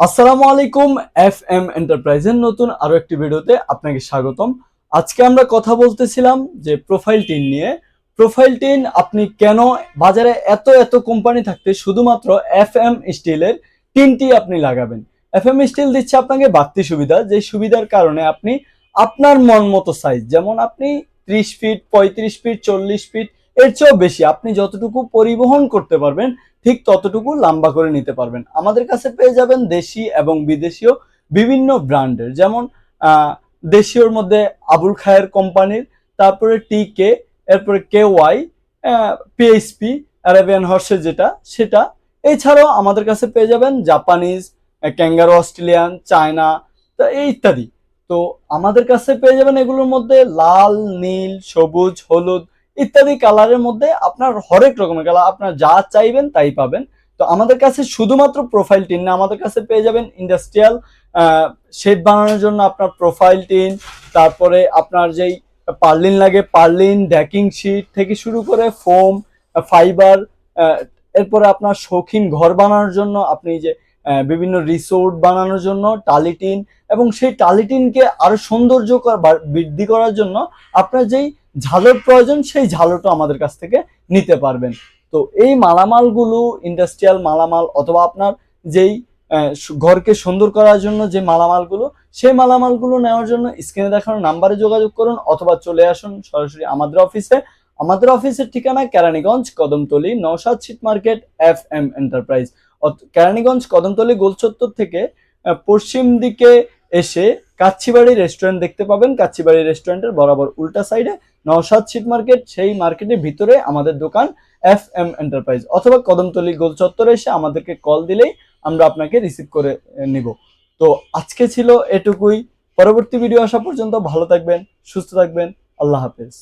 আসসালামু আলাইকুম F M এন্টারপ্রাইজের নতুন আরও একটি ভিডিওতে আপনাকে স্বাগতম। আজকে আমরা কথা বলতেছিলাম যে প্রোফাইল টিন নিয়ে। প্রোফাইল টিন আপনি কেন বাজারে এত এত কোম্পানি থাকতে শুধুমাত্র এফ এম স্টিলের টিনটি আপনি লাগাবেন? এফ এম স্টিল দিচ্ছে আপনাকে বাড়তি সুবিধা, যে সুবিধার কারণে আপনি আপনার মন মতো সাইজ যেমন আপনি ত্রিশ ফিট পঁয়ত্রিশ ফিট চল্লিশ ফিট এর চেয়েও বেশি। আপনি যতটুকু পরিবহন করতে পারবেন, ঠিক ততটুকু লম্বা করে নিতে পারবেন। আমাদের কাছে পেয়ে যাবেন দেশি এবং বিদেশিও বিভিন্ন ব্র্যান্ডের। যেমন দেশীয়র মধ্যে আবুল খায়ের কোম্পানির, তারপরে টি কে, এরপরে কে ওয়াই পিএইচপি অ্যারাবিয়ান হর্সের যেটা, সেটা। এছাড়াও আমাদের কাছে পেয়ে যাবেন জাপানিজ ক্যাঙ্গারো অস্ট্রেলিয়ান, চায়না এই ইত্যাদি। তো আমাদের কাছে পেয়ে যাবেন এগুলোর মধ্যে লাল, নীল, সবুজ, হলুদ ইত্যাদি কালারের মধ্যে আপনার হরেক রকমের কালার, আপনার যা চাইবেন তাই পাবেন। তো আমাদের কাছে শুধুমাত্র প্রোফাইল টিন না, আমাদের কাছে পেয়ে যাবেন ইন্ডাস্ট্রিয়াল শেড বানানোর জন্য আপনার প্রোফাইল টিন, তারপরে আপনার যেই পার্লিন লাগে পার্লিন ড্যাকিং শিট থেকে শুরু করে ফোম ফাইবার এরপরে আপনার শৌখিন ঘর বানানোর জন্য আপনি যে বিভিন্ন রিসোর্ট বানানোর জন্য টালিটিন এবং সেই টালিটিনকে আরও সৌন্দর্য বৃদ্ধি করার জন্য আপনার যেই ঝালর প্রয়োজন সেই ঝালরটা আমাদের কাছ থেকে নিতে পারবেন। তো এই মালামালগুলো ইন্ডাস্ট্রিয়াল মালামাল অথবা আপনার যেই ঘরকে সুন্দর করার জন্য যে মালামালগুলো, সেই মালামালগুলো নেওয়ার জন্য স্ক্রিনে দেখানো নাম্বারে যোগাযোগ করুন অথবা চলে আসুন সরাসরি আমাদের অফিসে আমাদের অফিসের ঠিকানা Keraniganj, Kadamtali, Naushad sheet market F M enterprise. Keraniganj Kadamtali গোলচত্বর থেকে পশ্চিম দিকে এসে কাচ্ছিবাড়ি রেস্টুরেন্ট দেখতে পাবেন। কাচ্ছিবাড়ি রেস্টুরেন্টের বরাবর উল্টা সাইডে নওশাদ শীত মার্কেট, সেই মার্কেটের ভিতরে আমাদের দোকান এফ এম এন্টারপ্রাইজ অথবা কদমতলি গোল চত্বরে এসে আমাদেরকে কল দিলেই আমরা আপনাকে রিসিভ করে নিব। তো আজকে ছিল এটুকুই। পরবর্তী ভিডিও আসা পর্যন্ত ভালো থাকবেন, সুস্থ থাকবেন। আল্লাহ হাফেজ।